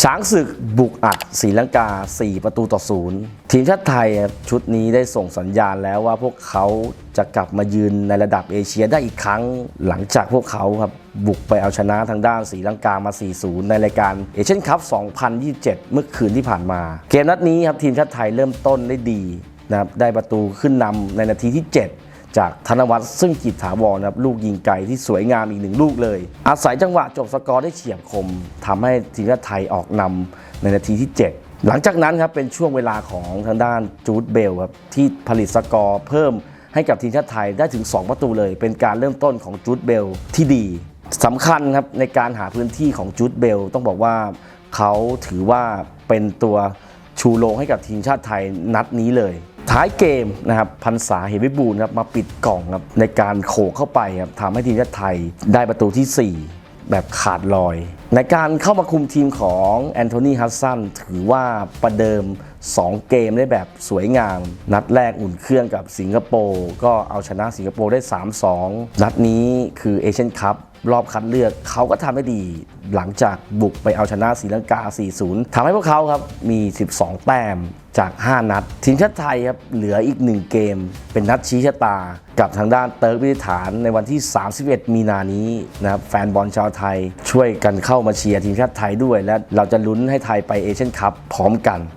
ช้างศึกบุกอัดศรีลังกา 4 ประตูต่อศูนย์ทีมชาติไทยชุดนี้ได้ส่งสัญญาณแล้วว่าพวกเขาจะกลับมายืนในระดับเอเชียได้อีกครั้ง หลังจากพวกเขาครับบุกไปเอาชนะทางด้านศรีลังกามา 4-0 ในรายการเอเชียนคัพ 2027 เมื่อคืนที่ผ่านมา เกมนัดนี้ครับทีมชาติไทยเริ่มต้นได้ดีนะครับได้ประตูขึ้นนำในนาทีที่ 7 จากธนวัฒน์ซึ่งกิจถาวรนะครับลูกยิงไกลที่สวยงามอีกหนึ่งลูกเลย อาศัยจังหวะจบสกอร์ได้เฉียบคมทำให้ทีมชาติไทยออกนำในนาทีที่ 7 หลังจากนั้นครับเป็นช่วงเวลาของทางด้านจูดเบลครับที่ผลิตสกอร์เพิ่มให้กับทีมชาติไทยได้ถึง 2 ประตูเลย เป็นการเริ่มต้นของจูดเบลที่ดีสำคัญครับในการหาพื้นที่ของจูดเบลต้องบอกว่าเขาถือว่าเป็นตัวชูโรงให้กับทีมชาติไทยนัดนี้เลย ท้ายเกมนะครับพันษาเหวิบูลครับมาปิดกล่องครับในการโขกเข้าไปครับทำให้ทีมชาติไทยได้ประตูที่ 4 แบบขาดลอย ในการเข้ามาคุมทีมของแอนโทนีฮัสซันถือว่าประเดิม 2 เกมได้แบบสวยงาม นัดแรกอุ่นเครื่องกับสิงคโปร์ก็เอาชนะสิงคโปร์ได้ 3-2 นัดนี้คือเอเชียนคัพรอบคัดเลือกเขาก็ทำได้ดี หลังจากบุกไปเอาชนะศรีลังกา 4-0ทำให้พวกเขาครับมี 12 แต้มจาก 5 นัด ทีมชาติไทยครับเหลืออีก 1 เกม เป็นนัดชี้ชะตา กับทางด้านเติร์กวิทฐานในวันที่ 31 มีนานี้นะครับแฟนบอลชาวไทยช่วยกันเข้ามาเชียร์ทีมชาติไทยด้วย และเราจะลุ้นให้ไทยไปเอเชียนคัพพร้อมกัน